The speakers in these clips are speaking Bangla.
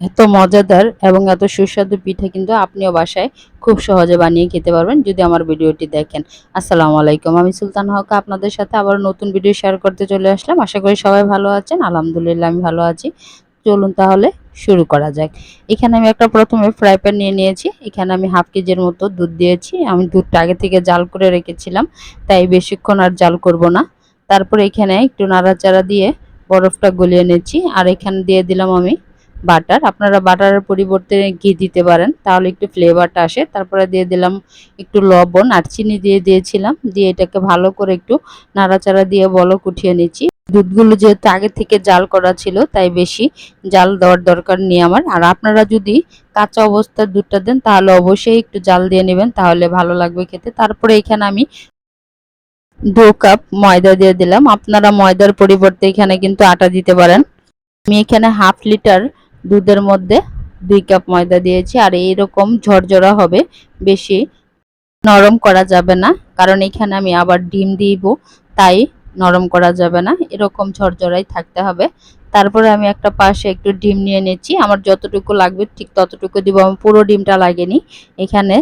এত মজাদার এবং এত সুস্বাদু পিঠা কিন্তু আপনিও বাসায় খুব সহজে বানিয়ে খেতে পারবেন যদি আমার ভিডিওটি দেখেন। আসসালামু আলাইকুম, আমি সুলতান হক, আপনাদের সাথে আবার নতুন ভিডিও শেয়ার করতে চলে আসলাম। আশা করি সবাই ভালো আছেন, আলহামদুলিল্লাহ আমি ভালো আছি। চলুন তাহলে শুরু করা যাক। এখানে আমি একটা প্রথমে ফ্রাই প্যান নিয়ে নিয়েছি। এখানে আমি হাফ কেজির মতো দুধ দিয়েছি। আমি দুধটা আগে থেকে জাল করে রেখেছিলাম, তাই বেশিক্ষণ আর জাল করব না। তারপরে এখানে একটু নাড়াচাড়া দিয়ে বরফটা গলিয়ে নিচ্ছি। আর এখানে দিয়ে দিলাম আমি বাটার। আপনারা বাটারের পরিবর্তে ঘি দিতে পারেন, তাহলে একটু ফ্লেভারটা আসে। তারপরে দিয়ে দিলাম একটু লবণ আর চিনি দিয়ে দিয়েছিলাম। দিয়ে এটাকে ভালো করে একটু নাড়াচাড়া দিয়ে বলক উঠিয়ে নিচ্ছি। দুধগুলো যেহেতু আগে থেকে জাল করা ছিল, তাই বেশি জাল দেওয়ার দরকার নেই আমার। আর আপনারা যদি কাঁচা অবস্থার দুধটা দেন, তাহলে অবশ্যই একটু জাল দিয়ে নেবেন, তাহলে ভালো লাগবে খেতে। তারপরে এখানে আমি দু কাপ ময়দা দিয়ে দিলাম। আপনারা ময়দার পরিবর্তে এখানে কিন্তু আটা দিতে পারেন। আমি এখানে হাফ লিটার দুধের মধ্যে দুই কাপ ময়দা দিয়েছি, আর এইরকম ঝরঝরা হবে, বেশি নরম করা যাবে না, কারণ এখানে আমি আবার ডিম দিব, তাই নরম করা যাবে না, এরকম ঝরঝরাই থাকতে হবে। তারপরে আমি একটা পাশে একটু ডিম নিয়ে নিচ্ছি আমার যতটুকু লাগবে ঠিক ততটুকু দিব আমি পুরো ডিমটা লাগেনি। এখানে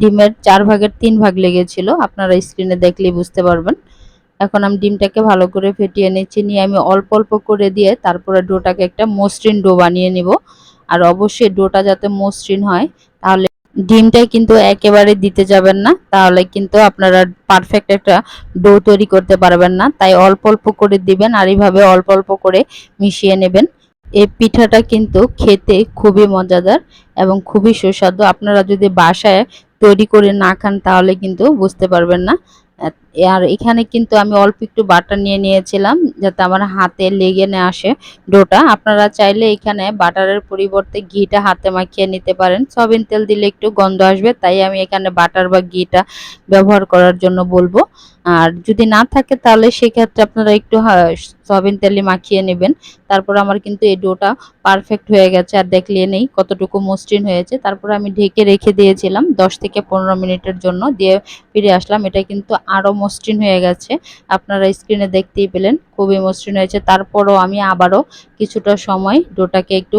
ডিমের চার ভাগের তিন ভাগ লেগেছিল, আপনারা স্ক্রিনে দেখলেই বুঝতে পারবেন। এখন আমি ডিমটাকে ভালো করে ফেটিয়ে নিচ্ছি। নিয়ে আমি অল্প অল্প করে দিয়ে তারপরে ডোটাকে একটা মসৃণ ডো বানিয়ে নিব। আর অবশ্যই ডোটা যাতে মসৃণ হয়, তাহলে ডিমটাই কিন্তু একেবারে দিতে যাবেন না, তাহলে কিন্তু আপনারা পারফেক্ট একটা ডো তৈরি করতে পারবেন না। তাই অল্প অল্প করে দিবেন আর এইভাবে অল্প অল্প করে মিশিয়ে নেবেন। এই পিঠাটা কিন্তু খেতে খুবই মজাদার এবং খুবই সুস্বাদু। আপনারা যদি বাসায় তৈরি করে না খান, তাহলে কিন্তু বুঝতে পারবেন না। আর এখানে কিন্তু আমি অল্প একটু বাটার নিয়ে নিয়েছিলাম, যাতে আমার হাতে লেগে না আসে ডোটা। আপনারা চাইলে এখানে বাটারের পরিবর্তে ঘিটা হাতে মাখিয়ে নিতে পারেন। সয়াবিন তেল দিলে একটু গন্ধ আসবে, তাই আমি এখানে বাটার বা ঘিটা ব্যবহার করার জন্য বলব। আর যদি না থাকে তাহলে সেক্ষেত্রে আপনারা একটু সয়াবিন তেলে মাখিয়ে নেবেন। তারপর আমার কিন্তু এই ডোটা পারফেক্ট হয়ে গেছে, আর দেখলে নেই কতটুকু মসৃণ হয়েছে। তারপর আমি ঢেকে রেখে দিয়েছিলাম দশ থেকে পনেরো মিনিটের জন্য, দিয়ে ফিরে আসলাম। এটা কিন্তু আরও মসৃণ হয়ে গেছে। আপনারা স্ক্রিনে দেখতেই পেলেন, খুবই মসৃণ হয়েছে। তারপরও আমি আবারও কিছুটা সময় ডোটাকে একটু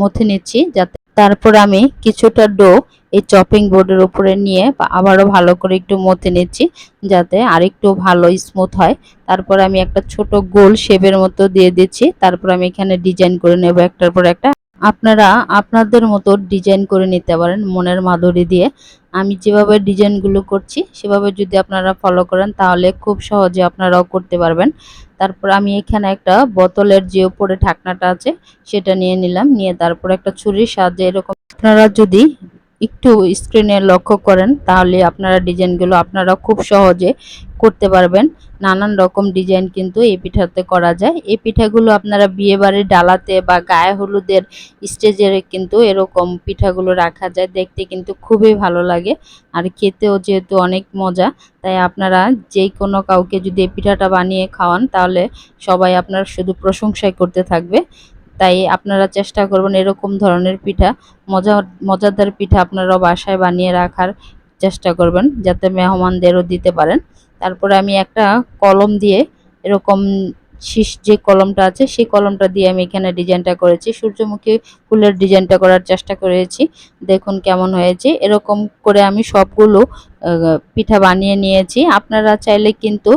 মথে নিচ্ছি যাতে তারপর আমি কিছুটা ডো এই চপিং বোর্ডের উপরে নিয়ে আবারও ভালো করে একটু মতে নিচ্ছি যাতে আরেকটু ভালো স্মুথ হয়। তারপর আমি একটা ছোট গোল শেপের মতো দিয়ে দিচ্ছি। তারপর আমি এখানে ডিজাইন করে নেব একটার পর একটা। আপনারা আপনাদের মতো ডিজাইন করে নিতে পারেন মনের মাধুরী দিয়ে। আমি যেভাবে ডিজাইনগুলো করছি, সেভাবে যদি আপনারা ফলো করেন, তাহলে খুব সহজে আপনারাও করতে পারবেন। তারপর আমি এখানে একটা বোতলের যে উপরে ঢাকনাটা আছে, সেটা নিয়ে নিলাম। নিয়ে তারপর একটা ছুরির সাহায্যে এরকম আপনারা যদি একটু স্ক্রিনে লক্ষ্য করেন, তাহলে আপনারা ডিজাইনগুলো আপনারা খুব সহজে করতে পারবেন। নানান রকম ডিজাইন কিন্তু এই পিঠাতে করা যায়। এই পিঠাগুলো আপনারা বিয়ে বাড়ির ডালাতে বা গায়ে হলুদের স্টেজের কিন্তু এরকম পিঠাগুলো রাখা যায়। দেখতে কিন্তু খুবই ভালো লাগে। আর খেতেও যেহেতু অনেক মজা, তাই আপনারা যে কোনো কাউকে যদি এই পিঠাটা বানিয়ে খাওয়ান, তাহলে সবাই আপনার শুধু প্রশংসাই করতে থাকবে। তাই আপনারা চেষ্টা করবেন এরকম ধরনের পিঠা, মজা, মজাদার পিঠা আপনারা বাসায় বানিয়ে রাখার চেষ্টা করবেন যাতে মেহমানদেরও দিতে পারেন। তারপরে আমি একটা কলম দিয়ে এরকম শীষ যে কলমটা আছে, সেই কলমটা দিয়ে আমি এখানে ডিজাইনটা করেছি। সূর্যমুখী ফুলের ডিজাইনটা করার চেষ্টা করেছি। দেখুন কেমন হয়েছে। এরকম করে আমি সবগুলো পিঠা বানিয়ে নিয়েছি। আপনারা চাইলে কিন্তু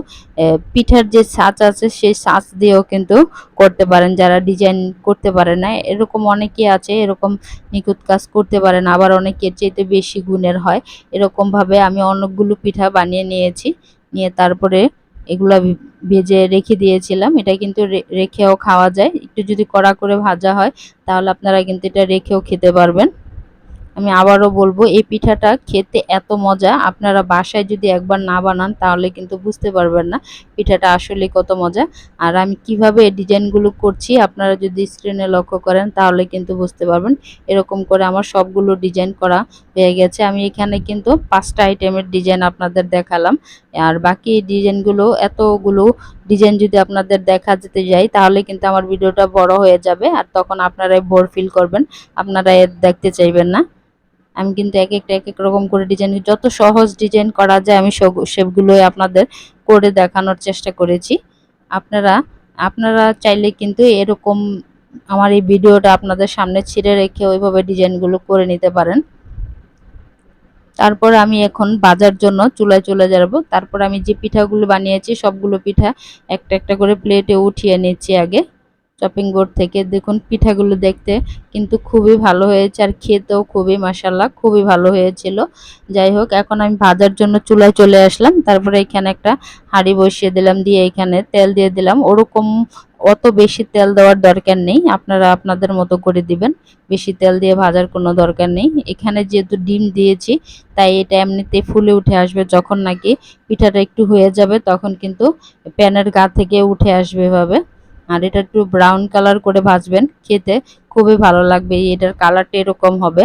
পিঠার যে সাজ আছে, সেই সাজ দিয়েও কিন্তু করতে পারেন। যারা ডিজাইন করতে পারে না, এরকম অনেকে আছে, এরকম নিখুঁত কাজ করতে পারে না, আবার অনেকের চেয়েতে বেশি গুণের হয়। এরকমভাবে আমি অনেকগুলো পিঠা বানিয়ে নিয়েছি। নিয়ে তারপরে এগুলো ভেজে রেখে দিয়েছিলাম। এটা কিন্তু রেখেও খাওয়া যায়। একটু যদি কড়া করে ভাজা হয়, তাহলে আপনারা কিন্তু এটা রেখেও খেতে পারবেন। আমি আবারও বলব, এই পিঠাটা খেতে এত মজা। আপনারা বাসায় যদি একবার না বানান, তাহলে কিন্তু বুঝতে পারবেন না পিঠাটা আসলে কত মজা। আর আমি কীভাবে এই ডিজাইনগুলো করছি, আপনারা যদি স্ক্রিনে লক্ষ্য করেন, তাহলে কিন্তু বুঝতে পারবেন। এরকম করে আমার সবগুলো ডিজাইন করা হয়ে গেছে। আমি এখানে কিন্তু পাঁচটা আইটেমের ডিজাইন আপনাদের দেখালাম। আর বাকি ডিজাইনগুলো, এতগুলো ডিজাইন যদি আপনাদের দেখা যেতে যায়, তাহলে কিন্তু আমার ভিডিওটা বড় হয়ে যাবে আর তখন আপনারাই বোর ফিল করবেন আপনারা দেখতে চাইবেন না। আমি কিন্তু এক একটা, এক এক রকম করে ডিজাইন যত সহজ ডিজাইন করা যায়, আমি সেগুলোই আপনাদের করে দেখানোর চেষ্টা করেছি। আপনারা আপনারা চাইলে কিন্তু এরকম আমার এই ভিডিওটা আপনাদের সামনে ছিঁড়ে রেখে ওইভাবে ডিজাইনগুলো করে নিতে পারেন। তারপর আমি এখন বাজার জন্য চুলায় চলে যাব। তারপর আমি যে পিঠাগুলো বানিয়েছি, সবগুলো পিঠা একটা একটা করে প্লেটে উঠিয়ে নিচ্ছি আগে। চপিং বোর্ড থেকে দেখুন পিঠাগুলো দেখতে কিন্তু খুবই ভালো হয়েছে আর খেতেও খুবই মাসাল্লাহ খুবই ভালো হয়েছিল। যাই হোক, এখন আমি ভাজার জন্য চুলায় চলে আসলাম, তারপরে এখানে একটা হাঁড়ি বসিয়ে দিলাম, দিয়ে এখানে তেল দিয়ে দিলাম। ওরকম অত বেশি তেল দেওয়ার দরকার নেই, আপনারা আপনাদের মতো করে দিবেন। বেশি তেল দিয়ে ভাজার কোনো দরকার নেই। এখানে যেহেতু ডিম দিয়েছি, তাই এটা এমনিতে ফুলে উঠে আসবে, যখন নাকি পিঠাটা একটু হয়ে যাবে, তখন কিন্তু প্যানের গা থেকে উঠে আসবে এভাবে। আর এটা একটু ব্রাউন কালার করে ভাজবেন, খেতে খুবই ভালো লাগবে এটার কালারটা এরকম হবে।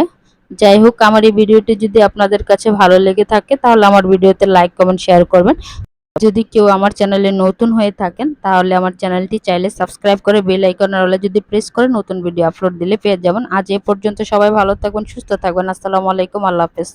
যাই হোক, আমার এই ভিডিওটি যদি আপনাদের কাছে ভালো লেগে থাকে, তাহলে আমার ভিডিওতে লাইক কমেন্ট শেয়ার করবেন। যদি কেউ আমার চ্যানেলে নতুন হয়ে থাকেন, তাহলে আমার চ্যানেলটি চাইলে সাবস্ক্রাইব করে বেল আইকনের হলে যদি প্রেস করে নতুন ভিডিও আপলোড দিলে পেয়ে যাবেন। আজ এ পর্যন্ত সবাই ভালো থাকবেন, সুস্থ থাকবেন। আসসালামু আলাইকুম, আল্লাহ হাফেজ।